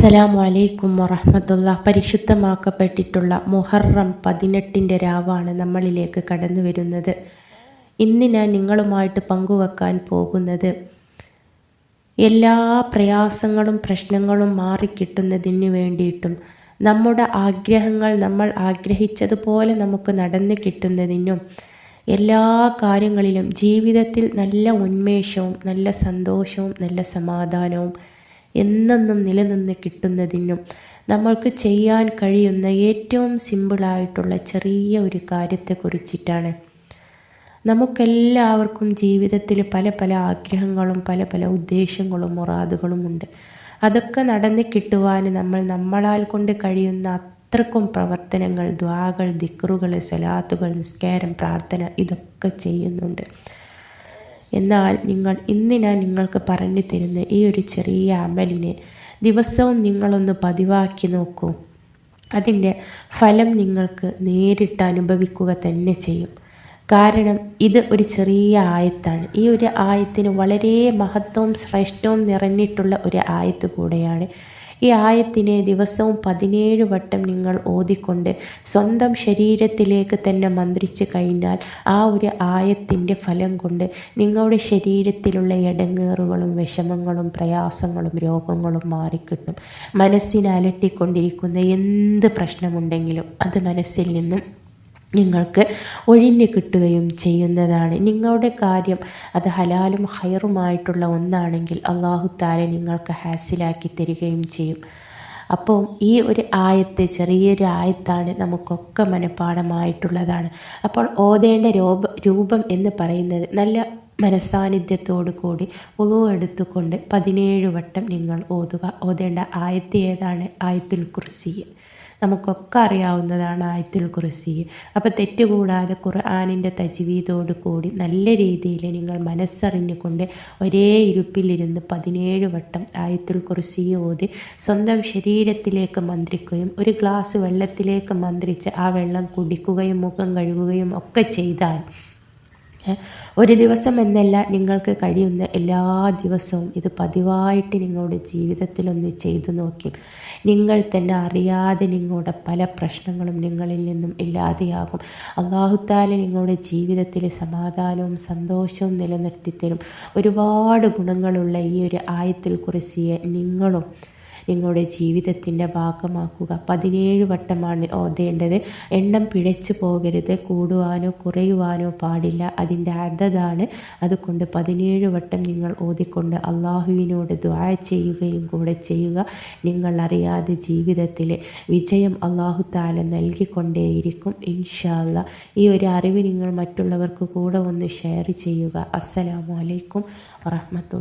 അസ്സലാമു അലൈക്കും വറഹമത്തുള്ള. പരിശുദ്ധമാക്കപ്പെട്ടിട്ടുള്ള മുഹറം പതിനെട്ടിന്റെ രാവാണ് നമ്മളിലേക്ക് കടന്നു വരുന്നത്. ഇന്ന് ഞാൻ നിങ്ങളുമായിട്ട് പങ്കുവെക്കാൻ പോകുന്നത് എല്ലാ പ്രയാസങ്ങളും പ്രശ്നങ്ങളും മാറിക്കിട്ടുന്നതിന് വേണ്ടിയിട്ടും നമ്മുടെ ആഗ്രഹങ്ങൾ നമ്മൾ ആഗ്രഹിച്ചതുപോലെ നമുക്ക് നടന്നു കിട്ടുന്നതിനും എല്ലാ കാര്യങ്ങളിലും ജീവിതത്തിൽ നല്ല ഉന്മേഷവും നല്ല സന്തോഷവും നല്ല സമാധാനവും എന്നെന്നും നിലനിന്ന് കിട്ടുന്നതിനും നമ്മൾക്ക് ചെയ്യാൻ കഴിയുന്ന ഏറ്റവും സിമ്പിളായിട്ടുള്ള ചെറിയ ഒരു കാര്യത്തെക്കുറിച്ചിട്ടാണ്. നമുക്കെല്ലാവർക്കും ജീവിതത്തിൽ പല പല ആഗ്രഹങ്ങളും പല പല ഉദ്ദേശങ്ങളും മുറാദുകളും ഉണ്ട്. അതൊക്കെ നടന്നു കിട്ടുവാൻ നമ്മൾ നമ്മളാൽ കൊണ്ട് കഴിയുന്ന അത്രക്കും പ്രവർത്തനങ്ങൾ ദ്വാകൾ ദിക്റുകൾ സ്വലാത്തുകൾ നിസ്കാരം പ്രാർത്ഥന ഇതൊക്കെ ചെയ്യുന്നുണ്ട്. എന്നാൽ നിങ്ങൾ ഇന്ന് ഞാൻ നിങ്ങൾക്ക് പറഞ്ഞു തരുന്ന ഈ ഒരു ചെറിയ അമലിനെ ദിവസവും നിങ്ങളൊന്ന് പതിവാക്കി നോക്കൂ. അതിന്റെ ഫലം നിങ്ങൾക്ക് നേരിട്ട് അനുഭവിക്കുക തന്നെ ചെയ്യും. കാരണം ഇത് ഒരു ചെറിയ ആയത്താണ്. ഈ ഒരു ആയത്തിന് വളരെ മഹത്വവും ശ്രേഷ്ഠവും നിറഞ്ഞിട്ടുള്ള ഒരു ആയത്ത് കൂടെയാണ് ഈ ആയത്തിനെ ദിവസവും പതിനേഴ് വട്ടം നിങ്ങൾ ഓതിക്കൊണ്ട് സ്വന്തം ശരീരത്തിലേക്ക് തന്നെ മന്ത്രിച്ച് കഴിഞ്ഞാൽ ആ ഒരു ആയത്തിന്റെ ഫലം കൊണ്ട് നിങ്ങളുടെ ശരീരത്തിലുള്ള ഇടങ്ങേറുകളും വിഷമങ്ങളും പ്രയാസങ്ങളും രോഗങ്ങളും മാറിക്കിട്ടും. മനസ്സിനെ അലട്ടിക്കൊണ്ടിരിക്കുന്ന എന്ത് പ്രശ്നമുണ്ടെങ്കിലും അത് മനസ്സിൽ നിന്നും നിങ്ങൾക്ക് ഒഴിഞ്ഞു കിട്ടുകയും ചെയ്യുന്നതാണ്. നിങ്ങളുടെ കാര്യം അത് ഹലാലും ഹൈറുമായിട്ടുള്ള ഒന്നാണെങ്കിൽ അള്ളാഹു താല നിങ്ങൾക്ക് ഹാസിലാക്കി തരികയും ചെയ്യും. അപ്പോൾ ഈ ഒരു ആയത്ത് ചെറിയൊരു ആയത്താണ് നമുക്കൊക്കെ മനഃപ്പാടമായിട്ടുള്ളതാണ്. അപ്പോൾ ഓതേണ്ട രൂപ രൂപം എന്ന് പറയുന്നത് നല്ല മനസാന്നിധ്യത്തോടു കൂടി ഉളു എടുത്തുകൊണ്ട് പതിനേഴ് വട്ടം നിങ്ങൾ ഓതുക. ഓതേണ്ട ആയത്ത് ഏതാണ്? ആയത്തിൽ കുറിച്ച് നമുക്കൊക്കെ അറിയാവുന്നതാണ് ആയത്തിൽ കുറിച്ച് അപ്പോൾ തെറ്റുകൂടാതെ ഖുർആാനിന്റെ തജ്വീതോട് കൂടി നല്ല രീതിയിൽ നിങ്ങൾ മനസ്സറിഞ്ഞുകൊണ്ട് ഒരേ ഇരുപ്പിലിരുന്ന് പതിനേഴ് വട്ടം ആയത്തിൽ കുറിച്ച് ഓതി സ്വന്തം ശരീരത്തിലേക്ക് മന്ത്രിക്കുകയും ഒരു ഗ്ലാസ് വെള്ളത്തിലേക്ക് മന്ത്രിച്ച് ആ വെള്ളം കുടിക്കുകയും മുഖം കഴുകുകയും ഒക്കെ ചെയ്താൽ ഒരു ദിവസം എന്നല്ല നിങ്ങൾക്ക് കഴിയുന്ന എല്ലാ ദിവസവും ഇത് പതിവായിട്ട് നിങ്ങളുടെ ജീവിതത്തിലൊന്ന് ചെയ്തു നോക്കി. നിങ്ങൾ തന്നെ അറിയാതെ നിങ്ങളുടെ പല പ്രശ്നങ്ങളും നിങ്ങളിൽ നിന്നും ഇല്ലാതെയാകും. അള്ളാഹുത്താല നിങ്ങളുടെ ജീവിതത്തിൽ സമാധാനവും സന്തോഷവും നിലനിർത്തിത്തരും ഒരുപാട് ഗുണങ്ങളുള്ള ഈ ഒരു ആയത്തിൽ കുറിച്ച് നിങ്ങളും നിങ്ങളുടെ ജീവിതത്തിന്റെ ഭാഗമാക്കുക. പതിനേഴ് വട്ടമാണ് ഓതേണ്ടത്. എണ്ണം പിഴച്ചു പോകരുത്. കൂടുവാനോ കുറയുവാനോ പാടില്ല. അതിന്റെ അതതാണ് അതുകൊണ്ട് പതിനേഴ് വട്ടം നിങ്ങൾ ഓതിക്കൊണ്ട് അള്ളാഹുവിനോട് ദ്വാ ചെയ്യുകയും കൂടെ ചെയ്യുക. നിങ്ങൾ അറിയാതെ ജീവിതത്തിൽ വിജയം അള്ളാഹു താല നൽകിക്കൊണ്ടേയിരിക്കും ഇൻഷാല്ല ഈ ഒരു അറിവ് നിങ്ങൾ മറ്റുള്ളവർക്ക് കൂടെ ഒന്ന് ഷെയർ ചെയ്യുക. അസ്സലാമലൈക്കും വറഹമത്തുള്ള